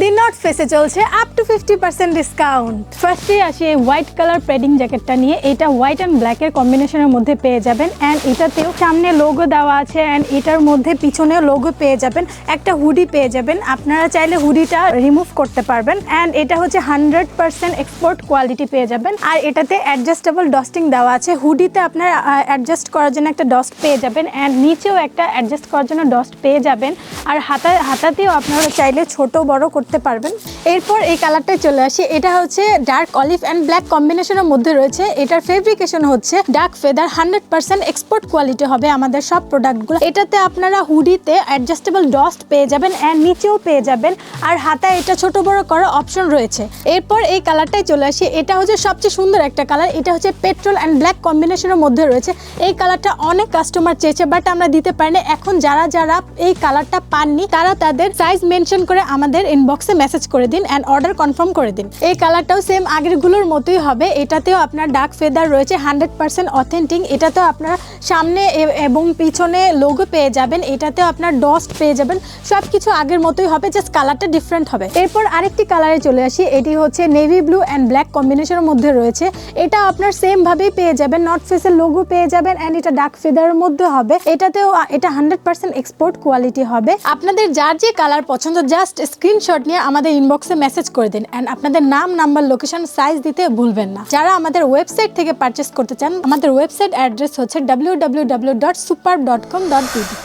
দি north ফেসে চলছে up to fifty percent discount ফার্স্টে আসি এই হোয়াইট কালার প্যাডিং জ্যাকেটটা নিয়ে। এটা হোয়াইট অ্যান্ড ব্ল্যাকের কম্বিনেশনের মধ্যে পেয়ে যাবেন অ্যান্ড এটাতেও সামনে লোগো দেওয়া আছে অ্যান্ড এটার মধ্যে পিছনে লোগো পেয়ে যাবেন। একটা হুডি পেয়ে যাবেন। আপনারা চাইলে হুডিটা রিমুভ করতে পারবেন অ্যান্ড এটা হচ্ছে হান্ড্রেড পার্সেন্ট এক্সপোর্ট কোয়ালিটি পেয়ে যাবেন। আর এটাতে অ্যাডজাস্টেবল ডস্টিং দেওয়া আছে। হুডিতে আপনার অ্যাডজাস্ট করার জন্য একটা ডস্ট পেয়ে যাবেন অ্যান্ড নিচেও একটা অ্যাডজাস্ট করার জন্য ডস্ট পেয়ে যাবেন। আর হাতা, হাতাতেও আপনারা চাইলে ছোট বড় করতে পারবেন। এরপর এই কালারটায় চলে আসি। এটা হচ্ছে ডার্ক অলিভ অ্যান্ড ব্ল্যাক কম্বিনেশনের মধ্যে রয়েছে। এটার ফেব্রিকেশন হচ্ছে dark feather hundred percent export quality হবে আমাদের সব প্রোডাক্টগুলো এটাতে আপনারা হুডিতে অ্যাডজাস্টেবল ডস্ট পেয়ে যাবেন অ্যান্ড নিচেও পেয়ে যাবেন। আর হাতায় এটা ছোট বড় করার অপশন রয়েছে। এরপর এই কালারটাই চলে আসি। এটা হচ্ছে সবচেয়ে সুন্দর একটা কালার। এটা হচ্ছে পেট্রোল অ্যান্ড ব্ল্যাক কম্বিনেশনের মধ্যে রয়েছে। এই কালারটা অনেক কাস্টমার চেয়েছে বাট আমরা দিতে পারিনি। এখন যারা যারা এই কালারটা পাননি, তারা তাদের সাইজ মেনশন করে আমাদের ইনবক্সে মেসেজ করে দিন অ্যান্ড অর্ডার কনফার্ম করে দিন। এই কালারটাও সেম আগেরগুলোর মতোই হবে। এটাতেও আপনার ডার্ক ফেদার রয়েছে হান্ড্রেড পার্সেন্ট অথেন্টিক এটাতেও আপনারা সামনে এবং পিছনে লোগো পেয়ে যাবেন। এটাতেও আপনার ডস্ট পেয়ে যাবেন। সব কিছু আগের মতোই হবে জাস্ট কালারটা ডিফারেন্ট হবে। এরপর আরেকটি কালারে চলে আসি। এটি হচ্ছে নেভি ব্লু অ্যান্ড ব্ল্যাক কম্বিনেশনের মধ্যে রয়েছে। এটা আপনার সেম ভাবেই পেয়ে যাবেন। নর্থ ফেসের লোগো পেয়ে যাবেন অ্যান্ড এটা ডার্ক ফেদারের মধ্যে হবে। এটাতেও, এটা হান্ড্রেড পার্সেন্ট এক্সপোর্ট কোয়ালিটি হবে। আপনাদের যার যে কালার পছন্দ জাস্ট স্ক্রিনশট নিয়ে আমাদের ইনবক্সে মেসেজ করে দিন অ্যান্ড আপনাদের নাম নাম্বার লোকেশন সাইজ দিতে ভুলবেন না। যারা আমাদের ওয়েবসাইট থেকে পারচেস করতে চান, আমাদের ওয়েবসাইট অ্যাড্রেস হচ্ছে W W W dot super dot com dot BD